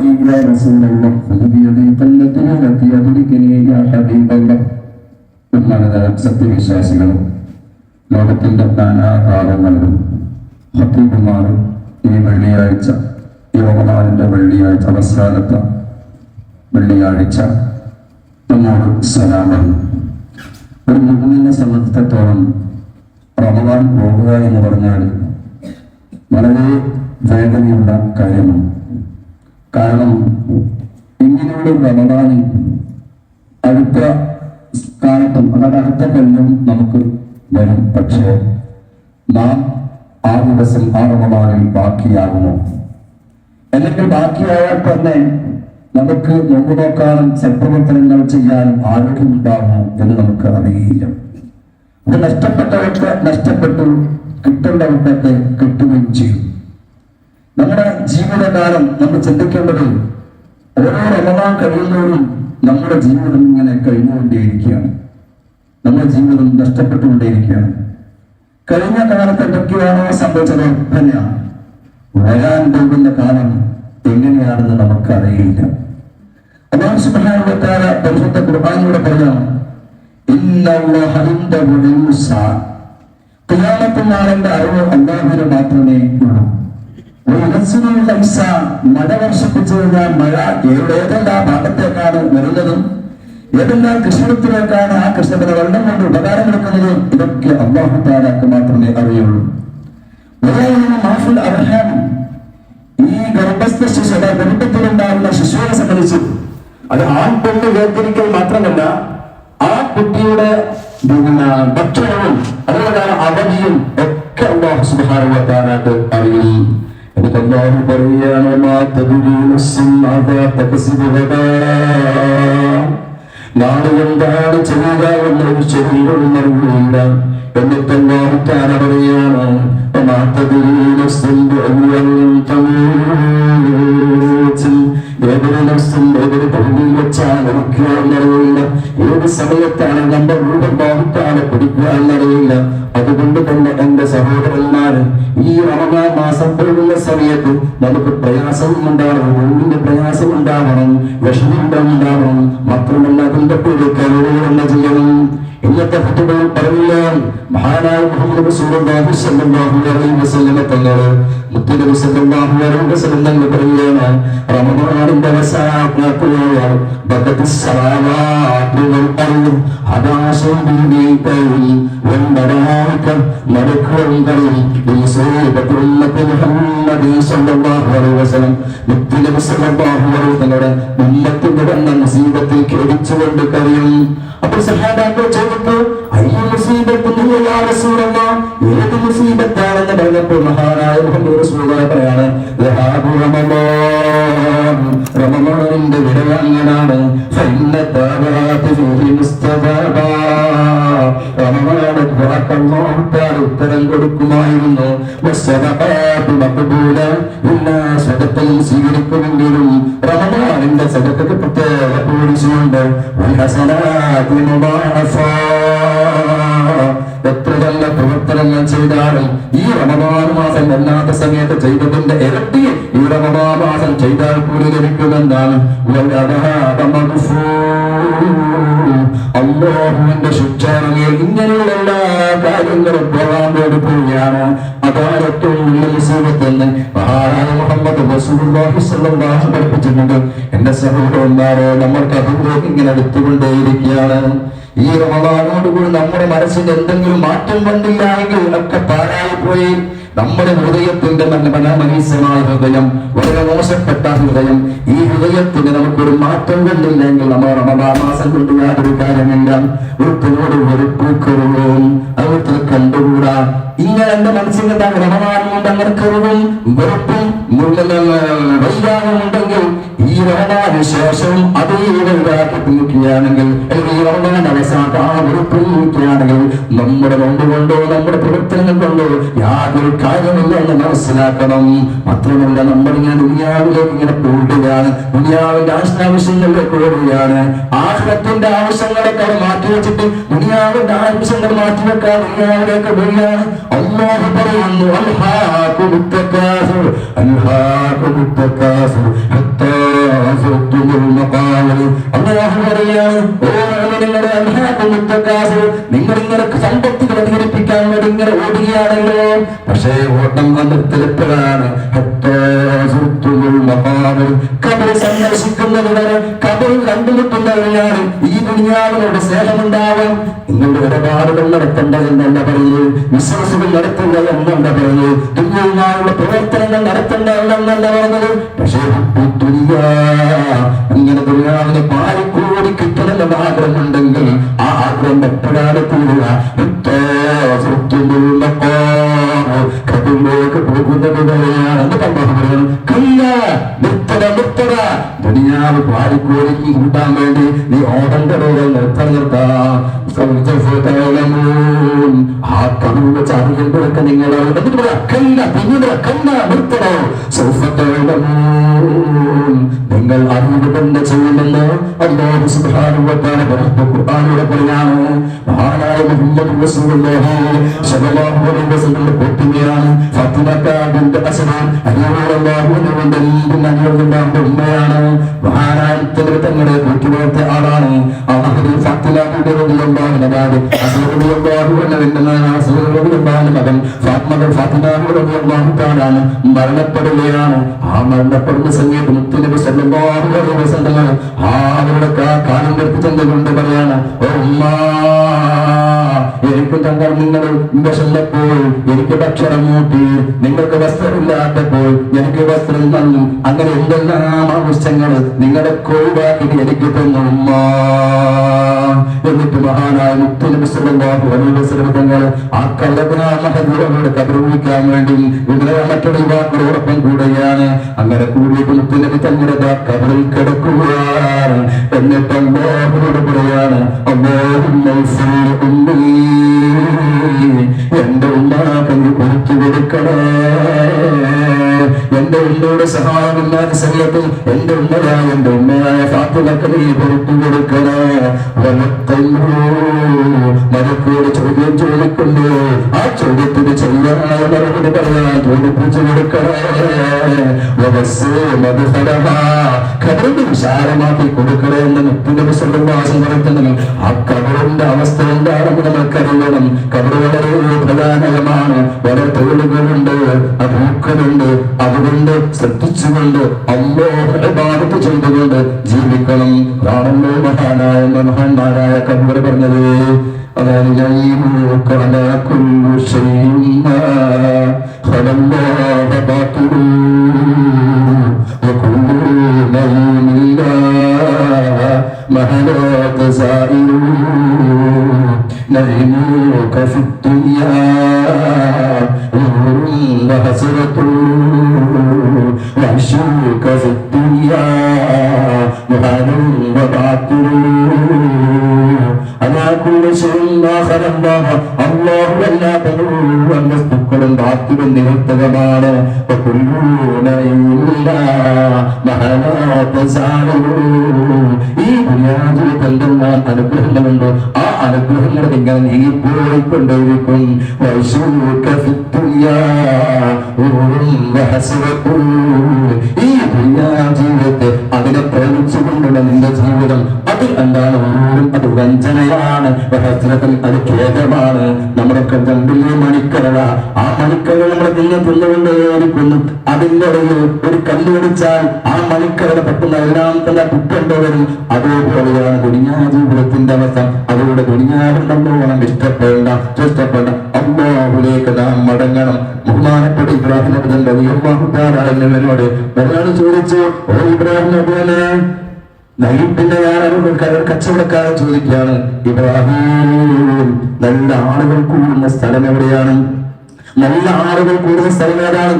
وجهي يا رسول الله خذ بيدي التي التي أدركني يا حبيب الله ബഹുമാനത സത്യവിശ്വാസികളും ലോകത്തിന്റെ നാനാഭാഗങ്ങളിലും ഹത്തീബുമാറും ഈ വെള്ളിയാഴ്ച ഈ റമദാനിന്റെ വെള്ളിയാഴ്ച അവസാനത്തെ വെള്ളിയാഴ്ച നമ്മോട് സലാമൻ ഒരു മുഹമ്മിനെ സംബന്ധിച്ചിടത്തോളം റമദാൻ പോകുക എന്ന് പറഞ്ഞാൽ വളരെ വേദനയുള്ള കാര്യമാണ് കാരണം ഇങ്ങനെയുള്ള റമദാനിൽ അടുത്ത കാലത്തും അതായത് അടുത്ത കൊല്ലം നമുക്ക് വരും. പക്ഷേ നാം ആ ദിവസം ആ റമദാനിൽ ബാക്കിയാകുമോ? അല്ലെങ്കിൽ ബാക്കിയായാൽ തന്നെ നമുക്ക് നോമ്പ് നോക്കാനും സൽപ്രവർത്തനങ്ങൾ ചെയ്യാനും ആരോഗ്യമുണ്ടാകുമോ എന്ന് നമുക്ക് അറിയില്ല. അത് നഷ്ടപ്പെട്ടവർക്ക് നഷ്ടപ്പെട്ടു കിട്ടേണ്ടവർക്കൊക്കെ കിട്ടുകയും ചെയ്യും. നമ്മുടെ ജീവിതകാലം നമ്മൾ ചിന്തിക്കേണ്ടത് ഓരോ റമദാൻ കഴിയുന്നവരും നമ്മുടെ ജീവിതം ഇങ്ങനെ കഴിഞ്ഞുകൊണ്ടേയിരിക്കുകയാണ്. നമ്മുടെ ജീവിതം നഷ്ടപ്പെട്ടുകൊണ്ടേയിരിക്കുകയാണ്. കഴിഞ്ഞ കാലത്ത് എന്തൊക്കെയാണോ സംഭവിച്ചത്? തന്നെയാണ് വരാൻ പോകുന്ന കാലം എങ്ങനെയാണെന്ന് നമുക്ക് അറിയില്ല അള്ളാഹു പരിശുദ്ധ ഖുർആനിലൂടെ പറയാം ഇന്നല്ലാഹ ഇൻദഹു നാളിന്റെ അറിവ് അള്ളാഹുവിന് മാത്രമേ ഉള്ളൂ. ഖംസ മഴ വർഷിപ്പിച്ചു കഴിഞ്ഞാൽ മഴ ഏതെല്ലാം ഭാഗത്തേക്കാണ് വരുന്നതും ഏതെല്ലാം കൃഷ്ണത്തിലേക്കാണ് ആ കൃഷ്ണത്തിന് വെള്ളം കൊണ്ട് ഉപകാരം എടുക്കുന്നതും ഇതൊക്കെ അബ്ബാഹത്താരാക്ക് മാത്രമേ അറിയുള്ളൂ. മാഫുൽ അർഹാം. ഈ ഗർഭസ്ഥ ശിശുടെ ഗർഭത്തിലുണ്ടാകുന്ന ശിശുവിനെ സംബന്ധിച്ച് അത് ആൺ പെണ്ണ് വേർതിരിക്കൽ മാത്രമല്ല ആ കുട്ടിയുടെ ഭക്ഷണവും അതുപോലെ അവധിയും ഒക്കെ അള്ളാഹു സുബാനുവത്താനായിട്ട് അറിയും എന്നിട്ട് അള്ളാഹു പറയുകയാണ് تدري نفس ماذا تكسب غدا ഗദാ." നാളെ എന്താണ് ചെയ്യുക എന്നൊരു ശരീരം നൽകുന്നില്ല എന്നിട്ട് അള്ളാഹു താര പറയാണ്. ഏതൊരു നഫ്സും ഏതൊരു ഭൂമിയിൽ വെച്ചാണ് മരിക്കുക എന്നറിയില്ല ഏത് സമയത്താണ് നമ്മുടെ രൂപം ബാധിക്കാതെ പിടിക്കുക എന്നറിയില്ല അതുകൊണ്ട് തന്നെ എന്റെ സഹോദരന്മാര് ഈ റമദാൻ മാസം പോലുള്ള സമയത്ത് നമുക്ക് പ്രയാസം ഉണ്ടാവണം ഉള്ളിന്റെ പ്രയാസം ഉണ്ടാവണം വിഷമം മാത്രമല്ല അതിന്റെ പേര് കരുതൽ ചെയ്യണം. ഇന്നത്തെ കുട്ടികൾ പറഞ്ഞില്ല. മഹാനായ മുഹമ്മദ് റസൂലുള്ളാഹി സ്വല്ലല്ലാഹു അലൈഹി വസല്ലം തങ്ങൾ മുത്തുനബി സ്വല്ലല്ലാഹു അലൈഹി വസല്ലം തങ്ങൾ പറയുകയാണ് റമദാനിന്റെ അവസാനത്തോളം ബദത്ത് സലാവാത്തു വൽ അർദ് ഭൂമിയിൽ വൻ മലായിക മലക്കുകളും സ്വല്ലല്ലാഹു അലൈഹി തങ്ങളുടെ ഉമ്മത്തിന്റെ വന്ന മുസീബത്തിൽ ഖേദിച്ചുകൊണ്ട് കഴിയും അപ്പോൾ സഹാബാക്കൾ ചോദിച്ചു അയ്യ മുസീബത്ത് ഏത് മുസീബത്താണെന്ന് പറഞ്ഞപ്പോൾ മഹാനായ സ്വീകരിക്കുമെങ്കിലും റമളാനിന്റെ സദഖക്ക് പ്രത്യേക പോലീസുണ്ട് എത്ര നല്ല പ്രവർത്തനങ്ങൾ ചെയ്താലും ഈ റമദാൻ മാസം അല്ലാത്ത സമയത്ത് ചെയ്തതിന്റെ ഇരട്ടി ഈ റമദാൻ മാസം ചെയ്താൽ കൂടി ലഭിക്കുമെന്നാണ് അള്ളാഹുവിന്റെ ശിക്ഷാണെങ്കിൽ ഇങ്ങനെയുള്ള എല്ലാ കാര്യങ്ങളും മുസീബത്തെന്ന് മഹാനായ മുഹമ്മദ് റസൂലുള്ളാഹി പഠിപ്പിച്ചിട്ടുണ്ട്. എന്റെ സഹോദരന്മാരെ നമ്മൾ കഥ ഇങ്ങനെ എടുത്തുകൊണ്ടേയിരിക്കുകയാണ്. ഈ റമദാനോടുകൂടി നമ്മുടെ മനസ്സിന് എന്തെങ്കിലും മാറ്റം വന്നില്ല എങ്കിൽ ഒക്കെ പോയി. നമ്മുടെ ഹൃദയത്തിന്റെ മനോമനീസമായ ഹൃദയം വളരെ മോശപ്പെട്ട ഹൃദയം ഈ ഹൃദയത്തിന് നമുക്കൊരു മാറ്റം കണ്ടില്ലെങ്കിൽ നമ്മൾ റമദാമാസം കൊണ്ട് യാതൊരു കാര്യമില്ല ഒരുത്തിനോട് പൂക്കറിവും അവിടുത്തെ കണ്ടുകൂടാ. ഇങ്ങനെ എന്റെ മനസ്സിന്റെ റമദാൻ കൊണ്ട് അങ്ങനെ കറിവും വെറുപ്പും വൈരാഗം ഉണ്ടെങ്കിൽ റമദാന് ശേഷം അതേ ഇടവിടാക്കി തീർക്കുകയാണെങ്കിൽ അല്ലെങ്കിൽ ഈ റമദാൻ അവസാനം നിൽക്കുകയാണെങ്കിൽ നമ്മുടെ നോമ്പ് കൊണ്ടോ നമ്മുടെ പ്രവർത്തനങ്ങൾ കൊണ്ടോ യാതൊരു കാര്യമില്ല എന്ന് മനസ്സിലാക്കണം. മാത്രമല്ല നമ്മൾ ഇങ്ങനെ ദുനിയാവിലേക്ക് ഇങ്ങനെ പോവുകയാണ്. ദുനിയാവിന്റെ ആവശ്യങ്ങളിലേക്ക് ഓടുകയാണ്. ആഹ്ലത്തിന്റെ ആവശ്യങ്ങളൊക്കെ മാറ്റി വെച്ചിട്ട് ദുനിയാവിന്റെ ആവശ്യങ്ങൾ മാറ്റി വെക്കാൻ ദുനിയാവിലേക്ക് പോവുകയാണ്. അള്ളാഹു പറയുന്നു അൽഹാഖു മുത്തക്കാസുർ അൽഹാഖു മുത്തക്കാസുർ ഹത്താ ഇങ്ങനെ സമ്പത്തുകൾ അധികരിപ്പിക്കാൻ വേണ്ടി ഇങ്ങനെ ഓടുകയാണല്ലോ പക്ഷേ ഓട്ടം നിർത്തലപ്പോഴാണ് കബർ സന്ദർശിക്കുന്നത് സന്ദർശിക്കുന്നവരാണ് കബർ കണ്ടുമുട്ടുന്നവരാണ് ഈ ദുനിയാവിനോട് സ്നേഹമുണ്ടാവാം നിങ്ങളുടെ ഇടപാടുകൾ നടത്തേണ്ട എന്നല്ല പറയൂ. വിശ്വാസങ്ങൾ നടത്തുക എന്നല്ല പറയൂ. ദുനിയാവുള്ള പ്രവർത്തനങ്ങൾ നടത്തേണ്ട എന്നല്ല പറഞ്ഞത് പക്ഷേ ഇങ്ങനെ ദുനിയാവിനെ പാലിക്കൂടി കിട്ടണമെന്ന് ആഗ്രഹമുണ്ടെങ്കിൽ ആ ആഗ്രഹം എപ്പോഴാണ് കൂടുക. പോകുന്നത് വരെയാണ്. എന്ന് കല്ല നിർത്തട ദുനിയാവ് പാലിക്കോടിക്ക് കൂട്ടാൻ വേണ്ടി നീ ഓടേണ്ട രോഗം നിർത്തട നിർത്താ. ആ വെച്ച് അറിയുമ്പോഴൊക്കെ നിങ്ങൾ കല്ല പിന്നീട് കല്ല നിർത്തടോ. നിങ്ങൾ അറിവ് തന്നെ ചെയ്യുമെന്ന് അല്ലാഹു സുബ്ഹാനഹു വ തആല ഖുർആനിലൂടെ പറയാണ് മഹാനായ മുഹമ്മദ് റസൂലുള്ളാഹി സ്വല്ലല്ലാഹു അലൈഹി വസല്ലം കുട്ടിയാണ് ഫാത്തിമ ബിൻത് അസ്മാൻ റളിയല്ലാഹു അൻഹയുടെ ഉമ്മയാണ്. മഹാനായ തങ്ങളുടെ കൂട്ടുപോലത്തെ ആളാണ്. മരണപ്പെടുകയാണ്. ആ മരണപ്പെടുന്ന സമയത്ത് മുത്തുനബി വസല്ലം ആ അവരുടെ കാലം കൽപ്പിച്ചെന്നുകൊണ്ട് പറയാണ് ഓ തങ്ങൾ നിങ്ങൾ വിഷമപ്പോൾ എനിക്ക് ഭക്ഷണം കൂട്ടി നിങ്ങൾക്ക് വസ്ത്രമില്ലാത്തപ്പോൾ എനിക്ക് വസ്ത്രം തന്നു. അങ്ങനെ എന്തെല്ലാം ആവശ്യങ്ങൾ നിങ്ങളുടെ കോഴിവാക്കിട്ട് എനിക്ക് തന്നു ഉമ്മ എന്നിട്ട് മഹാനായ മുത്തുനബി സല്ലല്ലാഹു അലൈഹി വസല്ലം തങ്ങൾ ആ കള്ളബനാമഹദൂറോട് കബറുവിക്കാൻ വേണ്ടി ഇവിടെ മറ്റൊരു യുവാക്കളോടൊപ്പം കൂടെയാണ്. അങ്ങനെ കൂടിയിട്ട് മുത്തുനബി തങ്ങളുടെ കബറിൽ കിടക്കുകയാണ്. എന്നിട്ട് അല്ലാഹുവോട് പറയാണ് ഉമ്മീ. എന്റെ ഉമ്മാക്ക് പുറത്തു കൊടുക്കണേ എന്റെ ഉമ്മയുടെ സഹായമില്ലാത്ത സമയത്ത് എന്റെ ഉമ്മയായ എന്റെ ഉമ്മയായ ഫാത്തിമക്ക് നീ പുറത്തു കൊടുക്കണേ മരക്കോട് ചോദ്യം ചോദിക്കുന്നു ആ ചോദ്യത്തിന് ചെയ്യാനായ മറുപടി പറയാൻ ചോദിപ്പിച്ചു കൊടുക്കണേ കബറിന് വിശാലമാക്കി കൊടുക്കണേ എന്ന് മുപ്പിന്റെ വിശ്രമവാസം പറയുന്നത് ആ കബറിന്റെ അവസ്ഥ എന്താണെന്ന് നമുക്കറിയണം കബർ വളരെ പ്രധാനകമാണ് വളരെ തൊഴിലുകളുണ്ട് അഭൂക്കളുണ്ട് അതുകൊണ്ട് ശ്രദ്ധിച്ചുകൊണ്ട് അമ്മോഹനെ ബാധിപ്പ് ചെയ്തുകൊണ്ട് ജീവിക്കണം. ആണല്ലോ മഹാനായ മഹാന്മാരായ കബർ പറഞ്ഞത് അതായത് وعلى قزائر نعمك في الدنيا؟ نور وحسرة അള്ളാഹുവല്ലാത്ത വസ്തുക്കളും ബാക്കിയും നിരർത്ഥകമാണ് ഈ ദുനിയാജിലെ എന്തെല്ലാം അനുഗ്രഹങ്ങളുണ്ടോ? ആ അനുഗ്രഹങ്ങൾ നിങ്ങൾ നീ പോയിക്കൊണ്ടിരിക്കും ഈ ദുനിയാജീവിതത്തെ അതിനെ പ്രേമിച്ചുകൊണ്ടുള്ള നിന്റെ ജീവിതം എന്താണ് ഊരും അത് വഞ്ചനയാണ് വഹസ്രത്തിൽ അത് ഖേദമാണ്. നമ്മുടെ കണ്ടില്ലേ മണിക്കരള. ആ മണിക്കരൾ നമ്മുടെ തിന്നെ തിന്നുകൊണ്ടേയിരിക്കുന്നു അതിന്റെ ഇടയിൽ ഒരു കല്ല് പിടിച്ചാൽ ആ മണിക്കരള പെട്ടെന്ന് എല്ലാം തന്നെ കുറ്റണ്ടോ വരും അതേപോലെയാണ് ദുനിയാ ജീവിതത്തിന്റെ അവസ്ഥ. അതുകൊണ്ട് ദുനിയാവിൽ നമ്മളോണം ഇഷ്ടപ്പെടേണ്ട ഇഷ്ടപ്പെടേണ്ട. അമ്മാവിലേക്ക് നാം മടങ്ങണം. ബഹുമാനപ്പെട്ട ഇബ്രാഹിം നബിതൻ വലിയവരോട് ഒരാൾ ചോദിച്ചു. ഓ ഇബ്രാഹിം നബിനെ നൈബിന്റെ കാരണം കച്ചവടക്കാരൻ ചോദിക്കുകയാണ് ഇബ്രാഹിം നല്ല ആളുകൾ കൂടുന്ന സ്ഥലം എവിടെയാണ്? നല്ല ആളുകൾ കൂടുന്ന സ്ഥലം ഏതാണ്?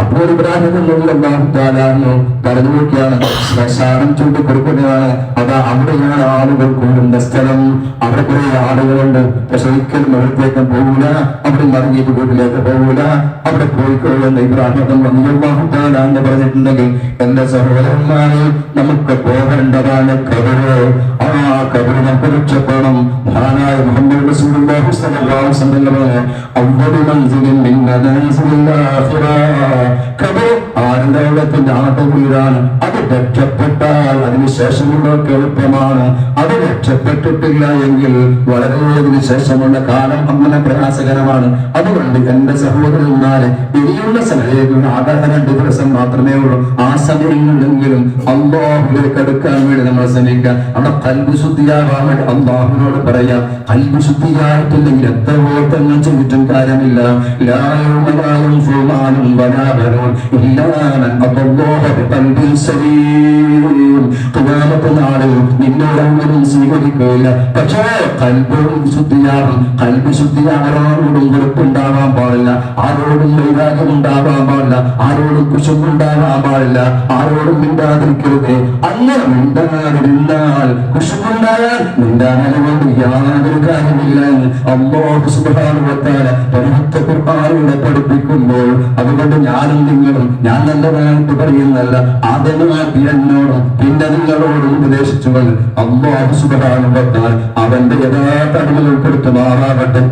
അപ്പോൾ ഇബ്രാഹിം അള്ളാഹുത്താലാന്ന് പറഞ്ഞു നോക്കിയാണ് ശ്മശാനം ചൂണ്ടി കൊടുക്കുന്നതാണ് അതാ അവിടെയാണ് ആളുകൾ കൂടുന്ന സ്ഥലം. അവിടെ കുറെ ആളുകളുണ്ട്. പക്ഷെ ഒരിക്കലും അവിടത്തേക്ക് പോകൂല. അവിടെ മറിഞ്ഞിട്ട് വീട്ടിലേക്ക് പോകൂല. അവിടെ പോയിക്കൊള്ളുന്ന ഇബ്രാഹിം അള്ളാഹുത്താലാന്ന് പറഞ്ഞിട്ടുണ്ടെങ്കിൽ എന്റെ സഹോദരന്മാരെ നമുക്ക് പോകേണ്ടതാണ് കബറ്. ആ കബറ് നമുക്ക് രക്ഷപ്പെടണം. മഹാനായ മുഹമ്മദ് റസൂലുള്ളാഹി സ്വല്ലല്ലാഹു അലൈഹി വസല്ലം കബർ ആരുടെ വെള്ളത്തിന്റെ ആട്ടം വീടാണ് അത് രക്ഷപ്പെട്ടാൽ അതിനുശേഷമുള്ളവർക്ക് എളുപ്പമാണ്. അത് രക്ഷപ്പെട്ടിട്ടില്ല എങ്കിൽ വളരെ ശേഷമുള്ള കാലം അങ്ങനെ പ്രയാസകരമാണ്. അതുകൊണ്ട് എന്റെ സഹോദരന്മാരെ ഇനിയുള്ള സമയങ്ങളിൽ ആകാശ രണ്ട് ദിവസം മാത്രമേ ഉള്ളൂ. ആ സമയങ്ങളിലെങ്കിലും അള്ളാഹുലേക്ക് എടുക്കാൻ വേണ്ടി നമ്മൾ ശ്രമിക്കുക. അവിടെ കൽബ് ശുദ്ധിയാകാൻ വേണ്ടി അള്ളാഹുവിനോട് പറയാം. കൽബ് ശുദ്ധിയായിട്ടില്ലെങ്കിൽ എത്ര വോട്ടങ്ങൾ ചെയ്തിട്ടും കാര്യമില്ല. ലായും സുമാനും വനാഭരവും ഇല്ലാമൻ അള്ളാഹു ബിഖൽബിൻ സലീം. ഖിയാമത്ത് നാളിൽ നിന്നോടൊന്നും സ്വീകരിക്കില്ല പക്ഷേ കൽബും ശുദ്ധിയാകും കൽബ് ശുദ്ധിയാകാനോടും വെറുപ്പുണ്ടാകാൻ പാടില്ല. ആരോടും വൈരാഗ്യം ഉണ്ടാകാൻ പാടില്ല. ആരോടും കുശുണ്ടാവാൻ പാടില്ല. ആരോടും മിണ്ടാതിരിക്കരുത്. അങ്ങനെ മിണ്ടാതിരുന്നാൽ നിന്റെ മിണ്ടാനെ കൊണ്ട് യാതൊരു കാര്യമില്ല എന്ന് അള്ളാഹു തആല പരിശുദ്ധ ഖുർആനിലൂടെ പഠിപ്പിക്കുമ്പോൾ അതുകൊണ്ട് ഞാനും നിങ്ങളും ഞാൻ നല്ലതായിട്ട് പറയുന്നല്ല ആദ്യമായിട്ട് എന്നോടും പിന്നെ നിങ്ങളോടും ഉപദേശിച്ചുകൊണ്ട് അള്ളാഹു തആല അവന്റെ യഥാർത്ഥ അടിമകൾ കൊടുത്തു മാറാകട്ടെ